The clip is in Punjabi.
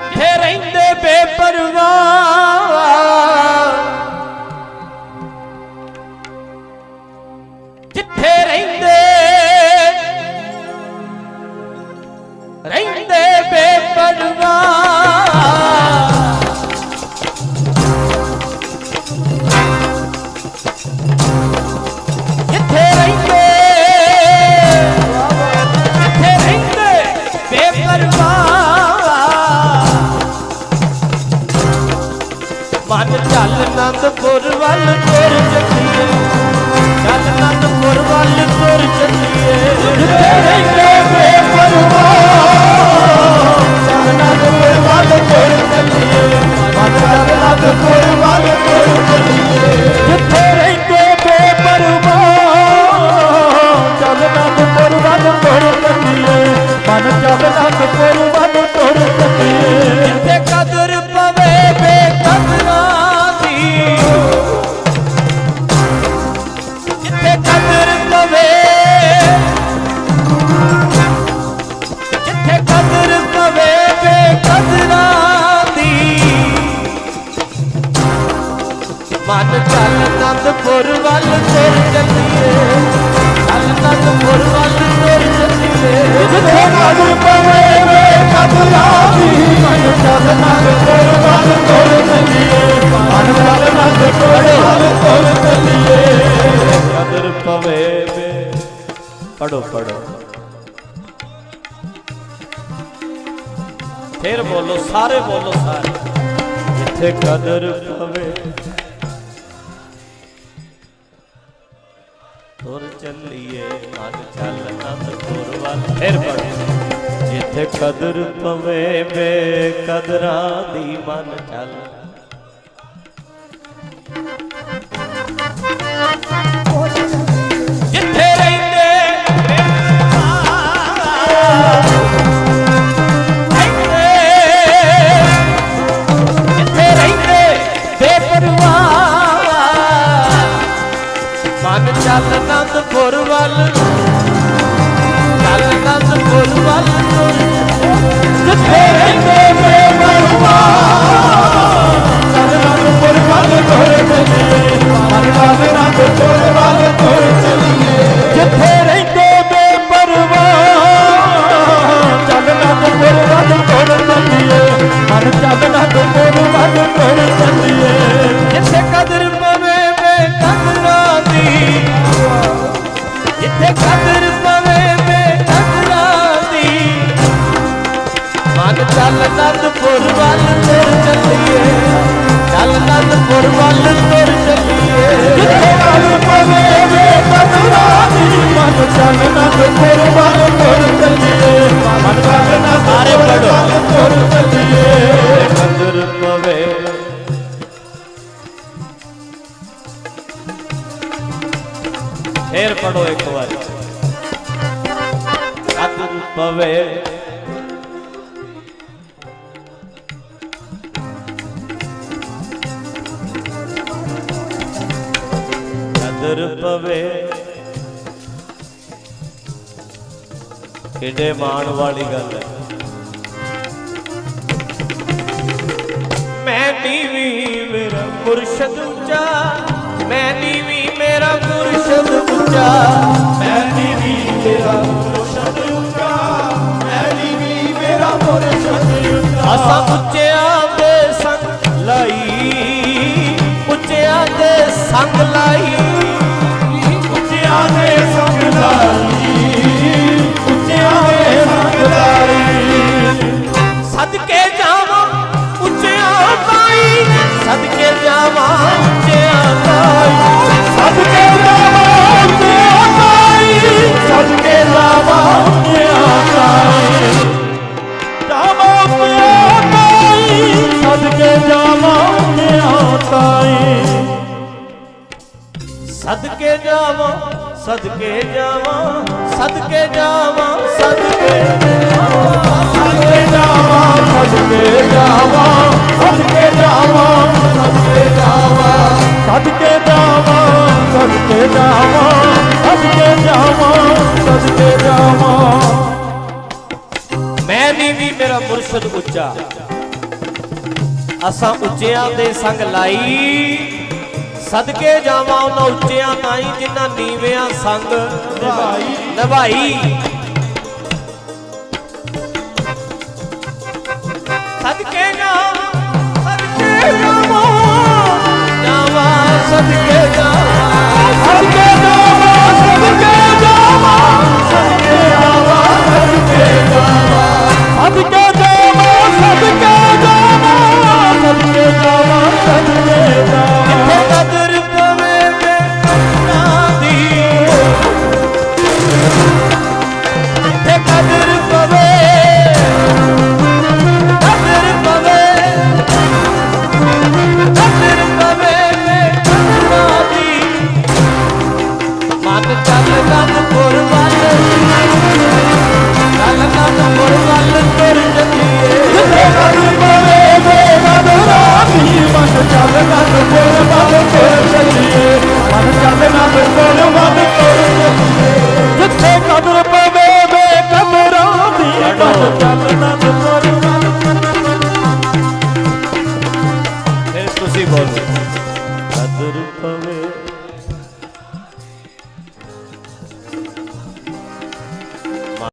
ਕਿੱਥੇ ਰਹਿੰਦੇ ਬੇਪਰਵਾਹ। ਜਿੱਥੇ ਰਹਿੰਦੇ ਰਹਿੰਦੇ Kurban verecek ਮਨ ਵੱਲ ਤੁਰ ਚੱਲੀਏ ਚੱਲ ਵੱਲ ਤੁਰ ਚੱਲੀਏ ਜਿੱਥੇ ਕਦਰ ਪਵੇ ਬੇਕਦਰਾਂ ਦੀ ਮਨ ਚੱਲ ਨੰਦਪੁਰ ਵੱਲ ਤੁਰ ਚੱਲੀਏ ਮਨ ਚੱਲ ਨੰਦਪੁਰ ਵੱਲ ਤੁਰ ਚੱਲੀਏ ਕਦਰ ਪਵੇ ਬੇ ਪੜੋ ਪੜੋ ਫਿਰ ਬੋਲੋ, ਸਾਰੇ ਬੋਲੋ ਸਾਰੇ। ਜਿੱਥੇ ਕਦਰ ਪਵੇ। ਤੁਰ ਚੱਲੀਏ ਮਨ ਚੱਲ ਨੰਦਪੁਰ ਵੱਲ ਫਿਰ ਪੜੋ ਜਿੱਥੇ ਕਦਰ ਪਵੇ ਬੇ ਕਦਰਾਂ ਦੀ ਮਨ ਚੱਲ। ਜਿੱਥੇ valor ਪਵੇ। ਕਦਰ ਪਵੇ। ਕਿੱਡੇ ਮਾਣ ਵਾਲੀ ਗੱਲ ਹੈ। ਮੈਂ ਨੀਵੀਂ ਮੇਰਾ ਮੁਰਸ਼ਦ ਉੱਚਾ, ਮੈਂ ਨੀਵੀਂ ਮੇਰਾ ਮੁਰਸ਼ਦ ਉੱਚਾ। ਅਸਾਂ ਉੱਚਿਆਂ ਦੇ ਸੰਗ ਲਈ ਉੱਚਿਆਂ ਦੇ ਸੰਗ ਲਾਈ। ਸਦਕੇ ਜਾਵਾਂ ਸਦਕੇ ਜਾਵਾਂ ਸਦਕੇ ਜਾਵਾਂ ਸਦਕੇ ਸਦਕੇ ਜਾਵਾਂ ਸਦਕੇ ਜਾਵਾਂ ਸਦਕੇ ਜਾਵਾਂ ਸਦਕੇ ਜਾਵਾਂ ਸਦਕੇ ਜਾਵਾਂ ਸਦਕੇ ਜਾਵਾਂ ਸਦਕੇ ਜਾਵਾਂ ਸਦਕੇ ਜਾਵਾਂ ਮੈਂ ਨਹੀਂ ਵੀ ਮੇਰਾ ਮੁਰਸ਼ਦ ਉੱਚਾ ਅਸਾਂ ਉੱਚਿਆਂ ਦੇ ਸੰਗ ਲਾਈ ਸਦਕੇ ਜਾਵਾਂ ਉਹਨਾਂ ਉੱਚਿਆਂ ਤਾਈ ਜਿਨ੍ਹਾਂ ਨੀਵਿਆਂ ਸੰਗ ਨਿਭਾਈ। ਨਿਭਾਈ।